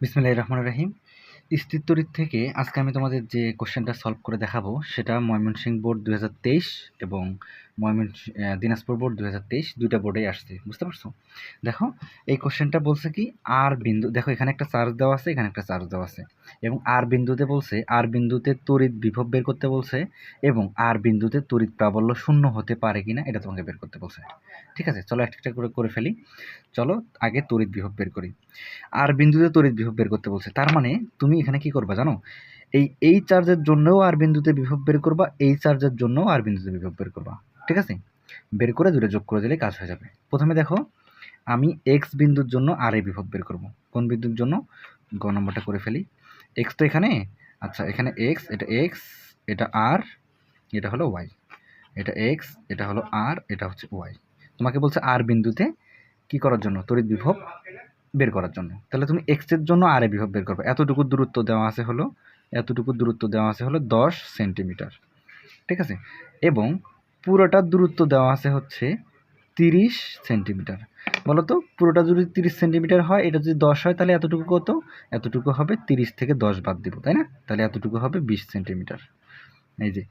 বিসমিল্লাহ রহমান রাহিম। স্থিরতরিত থেকে আজকে আমি তোমাদের যে কোশ্চেনটা সলভ করে দেখাবো, সেটা ময়মনসিংহ বোর্ড দু হাজার তেইশ এবং ময়মন দিনাজপুর বোর্ড দু দুইটা বোর্ডে আসছে। বুঝতে পারছ? দেখো, এই কোশ্চেনটা বলছে কি, আর বিন্দু, দেখো এখানে একটা চার্জ দেওয়া আছে, এখানে একটা চার্জ দেওয়া আছে। এবং আর বিন্দুতে বলছে, আর বিন্দুতে তড়িৎ বিভব বের করতে বলছে এবং আর বিন্দুতে তড়িৎ প্রাবল্য শূন্য হতে পারে কিনা এটা তোমাকে বের করতে বলছে। ঠিক আছে, চলো একটা করে করে ফেলি। চলো আগে তড়িৎ বিভব বের করি। আর বিন্দুতে তড়িৎ বিভব বের করতে বলছে, তার মানে তুমি এখানে কি করবা জানো? এই এই চার্জের জন্যও আর বিন্দুতে বিভব বের করবা, এই চার্জের জন্যও আর বিন্দুতে বিভব বের করবা। ঠিক আছে? বের করে দূরে যোগ করে দিলে কাজ হয়ে যাবে। প্রথমে দেখো, আমি এক্স বিন্দুর জন্য আর এ বিভব বের করব। কোন বিন্দুর জন্য? গ নম্বরটা করে ফেলি। এক্স তো এখানে আচ্ছা এখানে এক্স এটা এক্স এটা আর এটা হলো ওয়াই এটা এক্স এটা হলো আর এটা হচ্ছে ওয়াই তোমাকে বলছে আর বিন্দুতে কি করার জন্য? তড়িৎ বিভব বের করার জন্য। তাহলে তুমি এক্সের জন্য আর এ বিভব বের করবে। এতটুকু দূরত্ব দেওয়া আছে হলো, এতটুকু দূরত্ব দেওয়া আছে হলো দশ সেন্টিমিটার। ঠিক আছে? এবং পুরোটার দূরত্ব দেওয়া আছে হচ্ছে তিরিশ সেন্টিমিটার। বলো তো পুরোটা যদি তিরিশ সেন্টিমিটার হয়, এটা যদি দশ হয়, তাহলে এতটুকু কত? এতটুকু হবে তিরিশ থেকে দশ বাদ দিব, তাই না? তাহলে এতটুকু হবে বিশ সেন্টিমিটার। এই যে,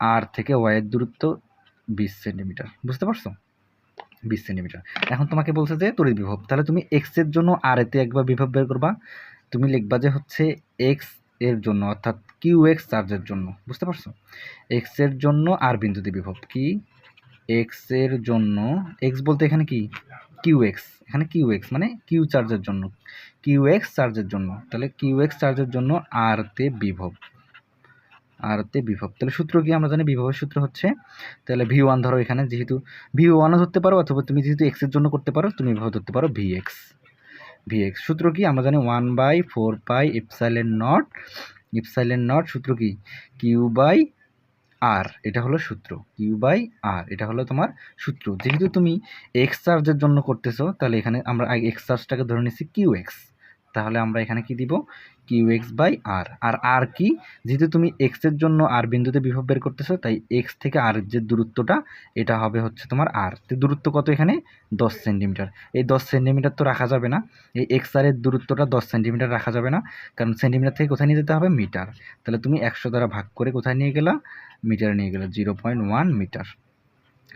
আর থেকে ওয়াইয়ের দূরত্ব বিশ সেন্টিমিটার, বুঝতে পারছ? বিশ সেন্টিমিটার। এখন তোমাকে বলছে যে, তড়িৎ বিভব, তাহলে তুমি এক্সের জন্য আর এতে একবার বিভব বের করবা। তুমি লিখবা যে হচ্ছে এক্সের জন্য, অর্থাৎ কিউ এক্স চার্জের জন্য, বুঝতে পারছ? এক্সের জন্য আর বিন্দুতে বিভব কি? এক্সের জন্য এক্স বলতে এখানে কি? কিউ এক্স এখানে কিউ এক্স মানে কিউ চার্জের জন্য। কিউ এক্স চার্জের জন্য, তাহলে কিউ এক্স চার্জের জন্য আর তে বিভব। আর তে বিভব, তাহলে সূত্র কি আমরা জানি? বিভবের সূত্র হচ্ছে, তাহলে ভি ওয়ান ধরো এখানে, যেহেতু ভি ওয়ানও ধরতে পারো, অথবা তুমি যেহেতু এক্সের জন্য করতে পারো, তুমি বিভব ধরতে পারো ভি এক্স ভি এক্স সূত্র কি? আমরা জানি one by four pi epsilon naught epsilon naught সূত্র কি? কিউ বাই আর এটা হলো সূত্র। কিউ বাই আর এটা হলো তোমার সূত্র। যেহেতু তুমি এক্স চার্জের জন্য করতেছো, তাহলে এখানে আমরা আগে এক্স চার্জটাকে ধরে নিচ্ছি কিউ এক্স তাহলে আমরা এখানে কি দিব? কিউ এক্স বাই আর আর আর কি? যেহেতু তুমি এক্সের জন্য আর বিন্দুতে বিভব বের করতেছো, তাই এক্স থেকে আর যে দূরত্বটা, এটা হবে হচ্ছে তোমার আর তো দূরত্ব কত এখানে? দশ সেন্টিমিটার। এই দশ সেন্টিমিটার তো রাখা যাবে না। এই এক্স আরের দূরত্বটা দশ সেন্টিমিটার রাখা যাবে না। কারণ সেন্টিমিটার থেকে কোথায় নিয়ে যেতে হবে? মিটার। তাহলে তুমি একশো দ্বারা ভাগ করে কোথায় নিয়ে গেলা? মিটার নিয়ে গেলে। জিরো পয়েন্ট ওয়ান মিটার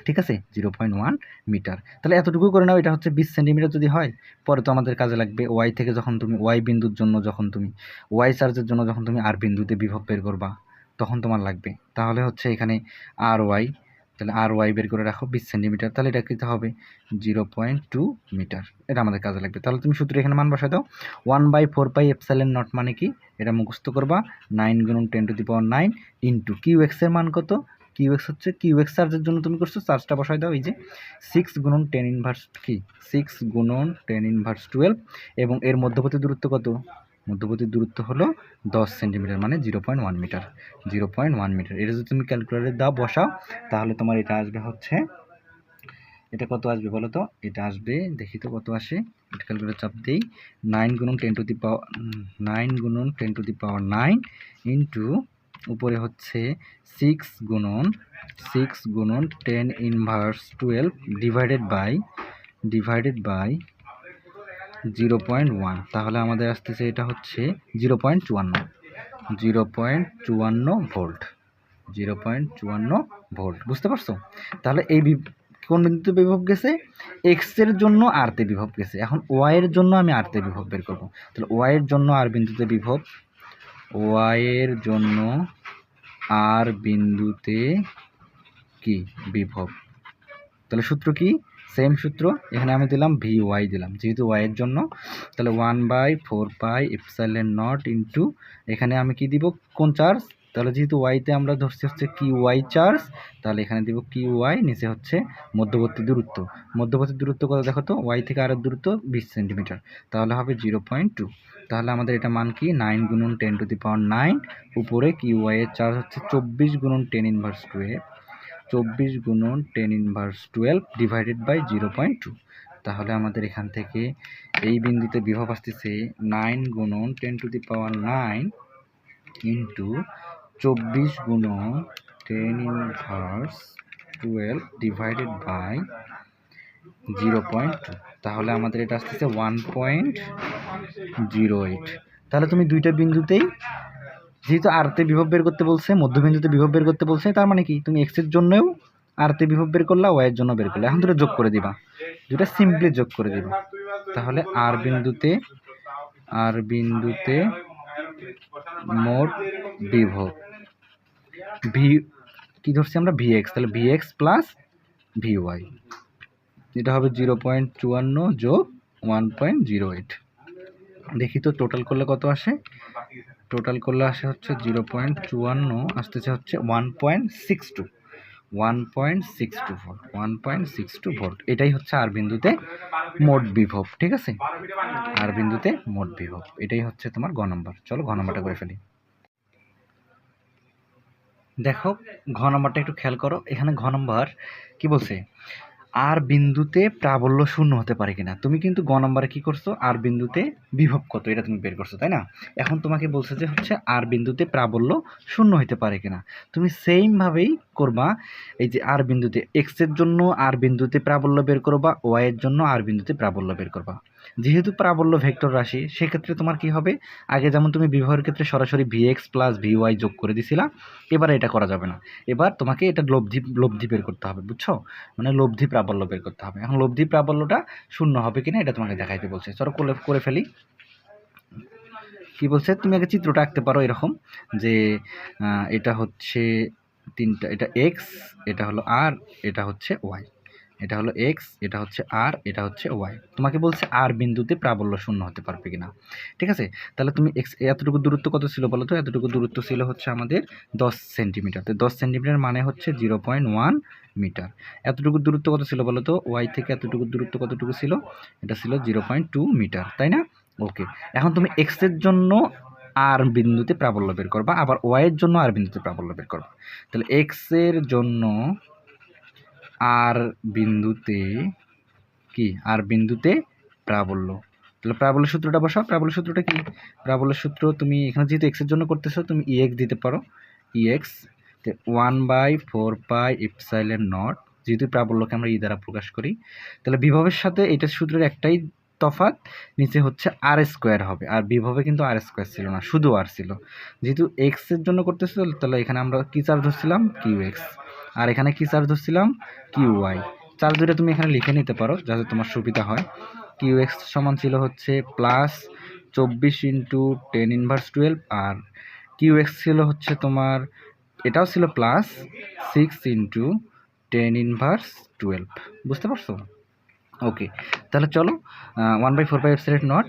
ঠিক আছে? জিরো পয়েন্ট ওয়ান মিটার তাহলে এতটুকু করে নাও, এটা হচ্ছে বিশ সেন্টিমিটার যদি হয়, পরে তো আমাদের কাজে লাগবে ওয়াই থেকে যখন তুমি ওয়াই বিন্দুর জন্য যখন তুমি ওয়াই চার্জের জন্য যখন তুমি আর বিন্দুতে বিভব বের করবা, তখন তোমার লাগবে। তাহলে হচ্ছে এখানে আর ওয়াই তাহলে আর ওয়াই বের করে রাখো বিশ সেন্টিমিটার তাহলে এটা কীতে হবে? জিরো পয়েন্ট টু মিটার এটা আমাদের কাজে লাগবে। তাহলে তুমি সূত্র এখানে মান বসাই দাও one by four pi epsilon naught মানে কি? এটা মুখস্থ করবা নাইন গুণন ten to the power nine into Q এক্সের মান কত? কিউ এক্স হচ্ছে কিউএক্স চার্জের জন্য তুমি করছ চার্জটা বসাই দাও, এই যে সিক্স গুণন টেন ইনভার্স কি? সিক্স গুণন টেন ইনভার্স টুয়েলভ এবং এর মধ্যবর্তী দূরত্ব কত? মধ্যবর্তী দূরত্ব হলো দশ সেন্টিমিটার মানে zero point one metre zero point one metre এটা যদি তুমি ক্যালকুলেটারে দাও, বসাও, তাহলে তোমার এটা আসবে হচ্ছে, এটা কত আসবে বলো তো? এটা আসবে, দেখি তো কত আসে। এটা ক্যালকুলেটার চাপ দিই। নাইন গুণন ten to the power nine গুণন ten to the power nine into উপরে হচ্ছে সিক্স গুণন সিক্স গুণন ten inverse twelve divided by divided by zero point one তাহলে আমাদের আসতেছে এটা হচ্ছে জিরো পয়েন্ট চুয়ান্ন জিরো পয়েন্ট চুয়ান্ন ভোল্ট জিরো পয়েন্ট চুয়ান্ন ভোল্ট বুঝতে পারছ? তাহলে এই কোন বিন্দুতে বিভব গেছে? এক্সের জন্য আরতে বিভব গেছে। এখন ওয়াইয়ের জন্য আমি আরতে বিভব বের করব। তাহলে ওয়াইয়ের জন্য আর বিন্দুতে বিভব ওয়াইয়ের জন্য আর বিন্দুতে কি? বিভব। তাহলে সূত্র কি? সেম সূত্র। এখানে আমি দিলাম ভি ওয়াই দিলাম। যেহেতু ওয়াইয়ের জন্য, তাহলে one by four pi epsilon naught into এখানে আমি কি দিব? কোন চার্জ তাহলে যেহেতু ওয়াইতে আমরা ধরছি হচ্ছে কি ওয়াই চার্জ তাহলে এখানে দিব কি ওয়াই নিচে হচ্ছে মধ্যবর্তী দূরত্ব। মধ্যবর্তী দূরত্ব কত দেখো তো? ওয়াই থেকে আরও দূরত্ব বিশ সেন্টিমিটার তাহলে হবে জিরো পয়েন্ট টু তাহলে আমাদের এটা মান কি? নাইন গুণন ten to the power nine উপরে কি ওয়াই এর চার্জ হচ্ছে চব্বিশ গুণন টেন ইনভার্স টুয়েলভ চব্বিশ গুণন ten inverse twelve divided by zero point two তাহলে আমাদের এখান থেকে এই বিন্দুতে বিভব আসতেছে নাইন গুণন ten to the power nine into চব্বিশ গুণন ten inverse twelve divided by zero point two তাহলে আমাদের এটা আসতেছে ওয়ান পয়েন্ট জিরো এইট তাহলে তুমি দুইটা বিন্দুতেই যেহেতু আরতে বিভব বের করতে বলছে, মধ্যবিন্দুতে বিভব বের করতে বলছে, তার মানে কি? তুমি এক্সের জন্যও আরতে বিভব বের করলা ওয়াইয়ের জন্য বের করলে। এখন দুটো যোগ করে দিবা। দুটা সিম্পলি যোগ করে দিবা। তাহলে আর বিন্দুতে আর বিন্দুতে মোট বিভব। ভি কি ধরছি আমরা? ভি এক্স তাহলে V X plus V Y এটা হবে জিরো পয়েন্ট চুয়ান্ন যোগ ওয়ান পয়েন্ট জিরো এইট দেখি তো টোটাল করলে কত আসে? টোটাল করলে আসে হচ্ছে জিরো পয়েন্ট চুয়ান্ন আসতেছে হচ্ছে one point six two one point six two volt one point six two volt এটাই হচ্ছে আর বিন্দুতে মোট বিভব, ঠিক আছে? আর বিন্দুতে মোট বিভব। এটাই হচ্ছে তোমার ঘ নম্বর। চলো ঘ নম্বরটা করে ফেলি। দেখো, ঘ নম্বরটা একটু খেয়াল করো। এখানে ঘ নম্বর কি বলছে? আর বিন্দুতে প্রাবল্য শূন্য হতে পারে কিনা। তুমি কিন্তু গ নম্বরে কী করছ? আর বিন্দুতে বিভব কত? এটা তুমি বের করছ, তাই না? এখন তোমাকে বলছে যে হচ্ছে আর বিন্দুতে প্রাবল্য শূন্য হতে পারে কিনা। তুমি সেইমভাবেই করবা, এই যে আর বিন্দুতে এক্সের জন্য আর বিন্দুতে প্রাবল্য বের করবা ওয়াইয়ের জন্য আর বিন্দুতে প্রাবল্য বের করবা। যেহেতু প্রাবল্য ভেক্টর রাশি, সেক্ষেত্রে তোমার কি হবে? আগে যেমন তুমি বিবাহের ক্ষেত্রে সরাসরি V X plus V Y যোগ করে দিছিলা, এবার এটা করা যাবে না। এবার তোমাকে এটা লব্ধি লব্ধি বের করতে হবে, বুঝছ? মানে লব্ধি প্রাবল্য বের করতে হবে। এখন লব্ধি প্রাবল্যটা শূন্য হবে কিনা এটা তোমাকে দেখাইতে বলছে। চলো করে করে ফেলি। কি বলছে? তুমি আগে চিত্রটা আঁকতে পারো এরকম যে এটা হচ্ছে তিনটা, এটা এক্স এটা হলো আর এটা হচ্ছে ওয়াই এটা হলো এক্স এটা হচ্ছে আর এটা হচ্ছে ওয়াই তোমাকে বলছে আর বিন্দুতে প্রাবল্য শূন্য হতে পারবে কিনা। ঠিক আছে? তাহলে তুমি এক্স এতটুকু দূরত্ব কত ছিল বলো তো এতটুকু দূরত্ব ছিল হচ্ছে আমাদের দশ সেন্টিমিটার। তো দশ সেন্টিমিটার মানে হচ্ছে জিরো পয়েন্ট ওয়ান মিটার। এতটুকু দূরত্ব কত ছিল বলো তো ওয়াই থেকে এতটুকু দূরত্ব কতটুকু ছিল? এটা ছিল জিরো পয়েন্ট টু মিটার, তাই না? ওকে। এখন তুমি এক্সের জন্য আর বিন্দুতে প্রাবল্য বের করবা, আবার ওয়াইয়ের জন্য আর বিন্দুতে প্রাবল্য বের করবা। তাহলে এক্সের জন্য আর বিন্দুতে কি? আর বিন্দুতে প্রাবল্য। তাহলে প্রাবল্য সূত্রটা বসাও। প্রাবল্য সূত্রটা কি? প্রাবল্য সূত্র তুমি এখানে যেহেতু এক্সের জন্য করতেছো, তুমি ই এক্স দিতে পারো। E X one by four pi ইপসাইলের naught যেহেতু প্রাবল্যকে আমরা ই দ্বারা প্রকাশ করি। তাহলে বিভবের সাথে এটা সূত্রের একটাই তফাৎ, নিচে হচ্ছে আর স্কোয়ার হবে। আর বিভবে কিন্তু আর স্কোয়ার ছিল না, শুধু আর ছিল। যেহেতু এক্সের জন্য করতেছিল তাহলে এখানে আমরা কী চার্জ ধরছিলাম? কিউ এক্স আর এখানে কী চার্জ ধরছিলাম? কিউ ওয়াই চার্জ দুটো তুমি এখানে লিখে নিতে পারো, যাতে তোমার সুবিধা হয়। কিউ এক্স সমান ছিল হচ্ছে প্লাস চব্বিশ ইন্টু টেন ইনভার্স টুয়েলভ আর কিউ এক্স ছিল হচ্ছে তোমার, এটাও ছিল plus six into ten inverse twelve বুঝতে পারছ? ওকে তাহলে চলো one by four by epsilon naught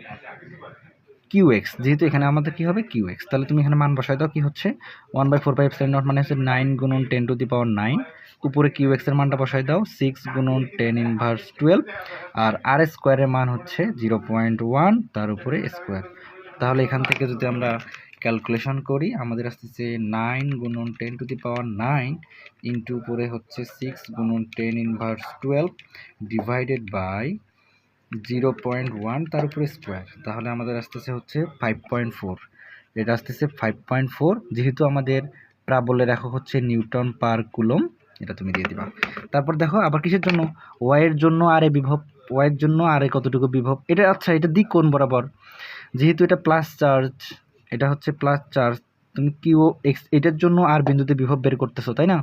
Q X যেহেতু এখানে আমাদের কী হবে? কিউ এক্স তাহলে তুমি এখানে মান বসাই দাও, কী হচ্ছে? One by four by epsilon naught মানে হচ্ছে নাইন গুণন ten to the power nine উপরে কিউ এক্সের মানটা বসাই দাও সিক্স গুণন টেন ইনভার্স টুয়েলভ আর আর স্কোয়ারের মান হচ্ছে জিরো পয়েন্ট ওয়ান তার উপরে স্কোয়ার তাহলে এখান থেকে যদি আমরা ক্যালকুলেশন করি, আমাদের আসতেছে নাইন গুণন ten to the power nine into উপরে হচ্ছে সিক্স গুণন ten inverse twelve divided by zero point one তার উপরে স্কোয়ার তাহলে আমাদের আসতেছে হচ্ছে ফাইভ পয়েন্ট ফোর এটা আসতেছে ফাইভ পয়েন্ট ফোর যেহেতু আমাদের প্রাবল্যের একক হচ্ছে নিউটন পার কুলম এটা তুমি দিয়ে দিবা। তারপর দেখো, আবার কিসের জন্য? ওয়াইয়ের জন্য আর এ বিভব ওয়াইয়ের জন্য আর এ কতটুকু বিভব? এটা আচ্ছা এটা দিক কোন বরাবর। যেহেতু এটা প্লাস চার্জ এটা হচ্ছে প্লাস চার্জ তুমি কিউ এক্স, এটার জন্য আর বিন্দুতে বিভব বের করতেছো, তাই না?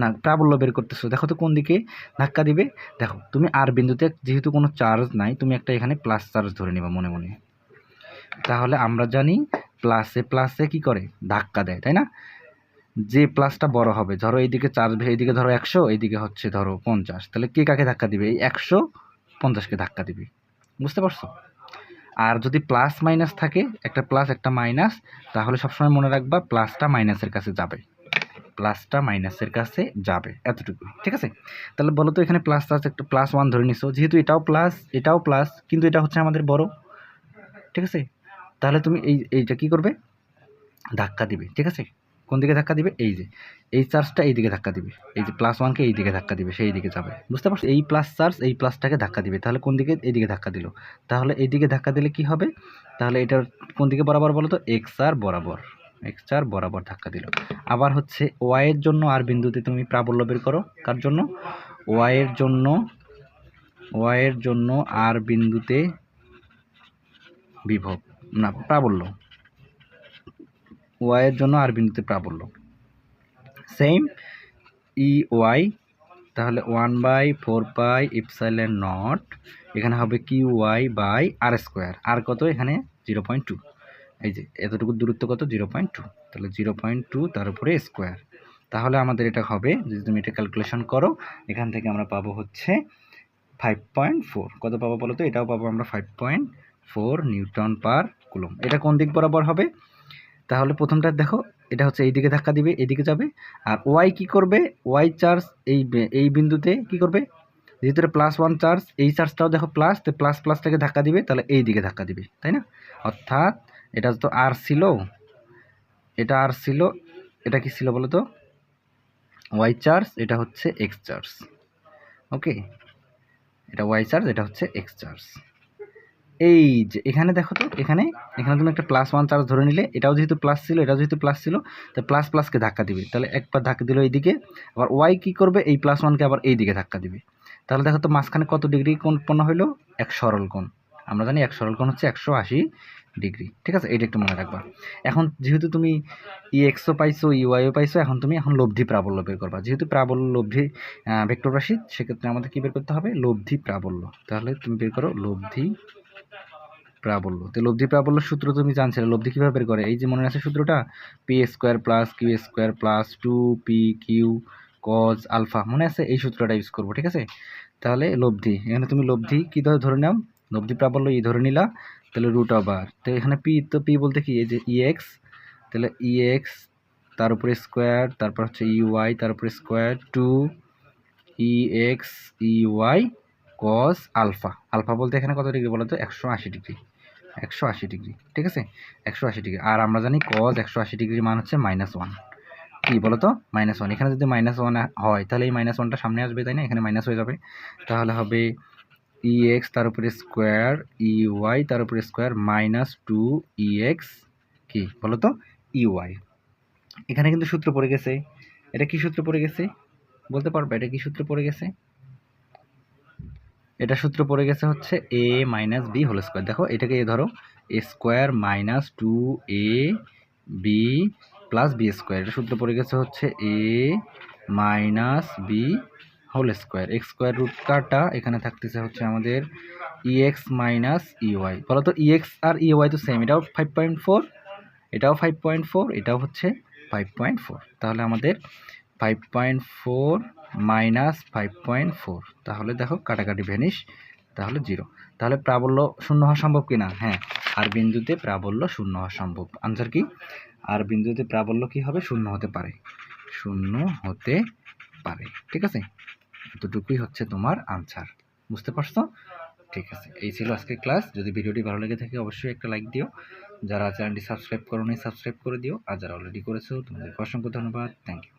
না, প্রাবল্য বের করতেছো। দেখো তো কোন দিকে ধাক্কা দিবে। দেখো, তুমি আর বিন্দুতে যেহেতু কোনো চার্জ নাই, তুমি একটা এখানে প্লাস চার্জ ধরে নিবা মনে মনে। তাহলে আমরা জানি প্লাসে প্লাসে কি করে? ধাক্কা দেয়, তাই না? যে প্লাসটা বড় হবে, ধরো এইদিকে চার্জ এইদিকে ধরো একশো, এইদিকে হচ্ছে ধরো পঞ্চাশ। তাহলে কে কাকে ধাক্কা দিবে? এই একশো পঞ্চাশকে ধাক্কা দিবে। বুঝতে পারছ? আর যদি প্লাস মাইনাস থাকে, একটা প্লাস একটা মাইনাস তাহলে সবসময় মনে রাখবা প্লাসটা মাইনাসের কাছে যাবে। প্লাসটা মাইনাসের কাছে যাবে, এতটুকু, ঠিক আছে? তাহলে বলো তো এখানে প্লাস প্লাস একটা প্লাস ওয়ান ধরে নিছো। যেহেতু এটাও প্লাস এটাও প্লাস কিন্তু এটা হচ্ছে আমাদের বড়, ঠিক আছে? তাহলে তুমি এই, এইটা কী করবে? ধাক্কা দিবে, ঠিক আছে? কোন দিকে ধাক্কা দিবে? এই যে। এই চার্জটা এই দিকে ধাক্কা দিবে। এই যে প্লাস ওয়ানকে এই দিকে ধাক্কা দিবে, সেই দিকে যাবে। বুঝতে পারছ? এই প্লাস চার্জ এই প্লাসটাকে ধাক্কা দিবে। তাহলে কোন দিকে? এই দিকে ধাক্কা দিল। তাহলে এই দিকে ধাক্কা দিলে কি হবে? তাহলে এটার কোন দিকে বরাবর বলো তো? এক্স আর বরাবর। এক্স আর বরাবর ধাক্কা দিল। আবার হচ্ছে ওয়াইয়ের জন্য আর বিন্দুতে তুমি প্রাবল্য বের করো। কার জন্য? ওয়াইয়ের জন্য ওয়াইয়ের জন্য আর বিন্দুতে বিভব, না, প্রাবল্য। ওয়াইয়ের জন্য আর বিন্দুতে প্রাবল্য। সেম ই ওয়াই তাহলে one by four pi epsilon naught এখানে হবে Q Y by R square R কত? এখানে জিরো পয়েন্ট টু এই যে এতটুকু দূরত্ব কত? জিরো পয়েন্ট টু তাহলে জিরো পয়েন্ট টু তার উপরে স্কোয়ার তাহলে আমাদের এটা হবে, যদি তুমি এটা ক্যালকুলেশন করো, এখান থেকে আমরা পাবো হচ্ছে ফাইভ পয়েন্ট ফোর কত পাবো বলো তো? এটাও পাবো আমরা five point four newton per coulomb এটা কোন দিক বরাবর হবে? তাহলে প্রথমটা দেখো, এটা হচ্ছে এই দিকে ধাক্কা দিবে, এদিকে যাবে। আর ওয়াই কি করবে? ওয়াই চার্জ এই এই বিন্দুতে কি করবে? যেহেতু প্লাস ওয়ান চার্জ এই চার্জটাও দেখো প্লাস তো প্লাস প্লাসটাকে ধাক্কা দিবে, তাহলে এই দিকে ধাক্কা দিবে, তাই না? অর্থাৎ এটা তো আর ছিল। এটা আর ছিল, এটা কি ছিল বলো তো ওয়াই চার্জ এটা হচ্ছে এক্স চার্জ ওকে এটা ওয়াই চার্জ এটা হচ্ছে এক্স চার্জ এই যে, এখানে দেখো তো, এখানে এখানে তুমি একটা প্লাস ওয়ান চার্জ ধরে নিলে, এটাও যেহেতু প্লাস ছিল, এটাও যেহেতু প্লাস ছিল, তো প্লাস প্লাসকে ধাক্কা দিবে। তাহলে একবার ধাক্কা দিল এইদিকে, আবার ওয়াই কী করবে, এই প্লাস ওয়ানকে আবার এই দিকে ধাক্কা দিবে। তাহলে দেখো তো মাঝখানে কত ডিগ্রি কোণ উৎপন্ন হইল? এক সরল কোণ। আমরা জানি এক সরল কোণ হচ্ছে একশো আশি ডিগ্রি ঠিক আছে? এইটা একটু মনে রাখবা। এখন যেহেতু তুমি ই এক্সও পাইছো ই ওয়াইও পাইছো, এখন তুমি এখন লব্ধি প্রাবল্য বের করবা। যেহেতু প্রাবল্য লব্ধি ভেক্টর রাশি, সেক্ষেত্রে আমাদের কী বের করতে হবে? লব্ধি প্রাবল্য। তাহলে তুমি বের করো লব্ধি প্রাবল্য। তো লব্ধি প্রাবল্য সূত্র তুমি জানছিলে, লব্ধি কীভাবে বের করে? এই যে মনে আছে সূত্রটা? P square plus Q square plus two P Q cos alpha মনে আছে এই সূত্রটা ইউজ করব, ঠিক আছে? তাহলে লব্ধি, এখানে তুমি লব্ধি কী ধরে ধরে নাও। লব্ধি প্রাবল্য ই ধরে নিলা, তাহলে রুট আবার তো এখানে পি তো পি বলতে কি? এই যে ই এক্স তাহলে ই এক্স তার উপরে স্কোয়ার তারপর হচ্ছে ই ওয়াই তার উপরে square two E X E Y cos alpha alpha বলতে এখানে কত ডিগ্রি বলো তো একশো আশি ডিগ্রি একশো আশি ডিগ্রি, ঠিক আছে? একশো আশি ডিগ্রি। আর আমরা জানি কজ একশো আশি ডিগ্রির মান হচ্ছে মাইনাস ওয়ান কী বলো তো মাইনাস ওয়ান এখানে যদি মাইনাস ওয়ান হয়, তাহলে এই মাইনাস ওয়ানটা সামনে আসবে, তাই না? এখানে মাইনাস হয়ে যাবে। তাহলে হবে ই এক্স তার উপরে স্কোয়ার ই ওয়াই তার উপরে square minus two E X কী? বলো তো ই ওয়াই এখানে কিন্তু সূত্র পড়ে গেছে। এটা কি সূত্র পড়ে গেছে? বলতে পারবে, এটা কি সূত্র পড়ে গেছে? এটা সূত্র পড়ে গেছে হচ্ছে A minus B whole square দেখো, এটাকে এ ধরো A square minus two A B plus B square এটা সূত্র পড়ে গেছে হচ্ছে A minus B whole square X square root কাটা এখানে থাকতেছে হচ্ছে আমাদের E X minus E Y বলো তো ই এক্স আর ই ওয়াই তো সেম এটাও ফাইভ পয়েন্ট ফোর এটাও ফাইভ পয়েন্ট ফোর এটাও হচ্ছে ফাইভ পয়েন্ট ফোর তাহলে আমাদের five point four minus five point four. তাহলে দেখো কাটাকাটি ভ্যানিশ, তাহলে জিরো। তাহলে প্রাবল্য শূন্য হওয়া সম্ভব কি না হ্যাঁ আর বিন্দুতে প্রাবল্য শূন্য হওয়া সম্ভব। আনসার কি? আর বিন্দুতে প্রাবল্য কি হবে? শূন্য হতে পারে। শূন্য হতে পারে। ঠিক আছে? এতটুকুই হচ্ছে তোমার আনসার বুঝতে পারছ? ঠিক আছে। এই ছিল আজকে ক্লাস যদি ভিডিওটি ভালো লেগে থাকে, অবশ্যই একটা লাইক দিও। যারা চ্যানেলটি সাবস্ক্রাইব করো নি সাবস্ক্রাইব করে দিও। আর যারা অলরেডি করেছ, তোমাদেরকে অসংখ্য ধন্যবাদ। Thank you